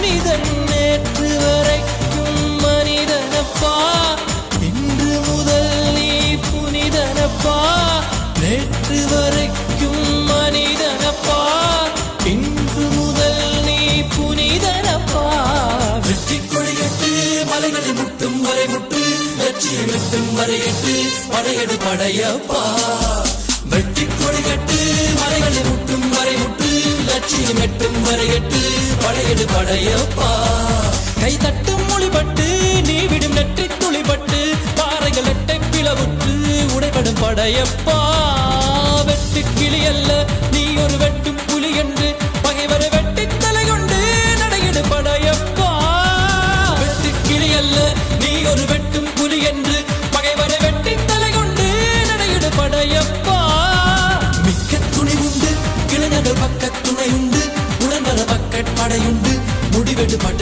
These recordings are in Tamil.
வாழ்ந்துயர்ந்தவன் நேற்று வரைக்கும் மனிதனப்பா. இன்று முதல் நீ புனிதனப்பா. நேற்று வரைக்கும் மனிதனப்பா. இன்று முதல் நீ புனிதனப்பா. வெற்றி கொடிகட்டு மலைகளை முட்டும் வரை முட்டு. லட்சியம் எட்டும் வரை எட்டு படையெடு படையப்பா. வெற்றி கொடிகட்டு மலைகளை முட்டும் வரை முட்டு. லட்சியம் எட்டும் வரை எட்டு படையப்பா. கை தட்டும் மொழிபட்டு நீ விடும் நெற்றி துளிபட்டு பாறைகள் எட்டை பிளவுற்று உடைபடும் படையப்பா. வெட்டு கிளி அல்ல நீ ஒரு வெட்டும் புலி என்று பகைவரை வெட்டி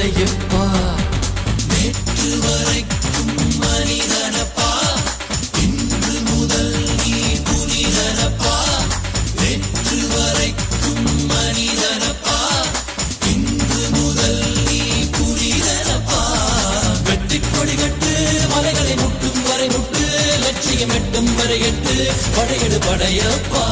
முடிவெடு நேற்று வரைக்கும் மனிதனப்பா. இன்று முதல் நீ புனிதனப்பா. நேற்று வரைக்கும் மனிதனப்பா. இன்று முதல் நீ புனிதனப்பா. வெற்றி கொடி கட்டு மலைகளை முட்டும் வரை முட்டு லட்சியம் எட்டும் வரை எட்டு படையெடு படையப்பா.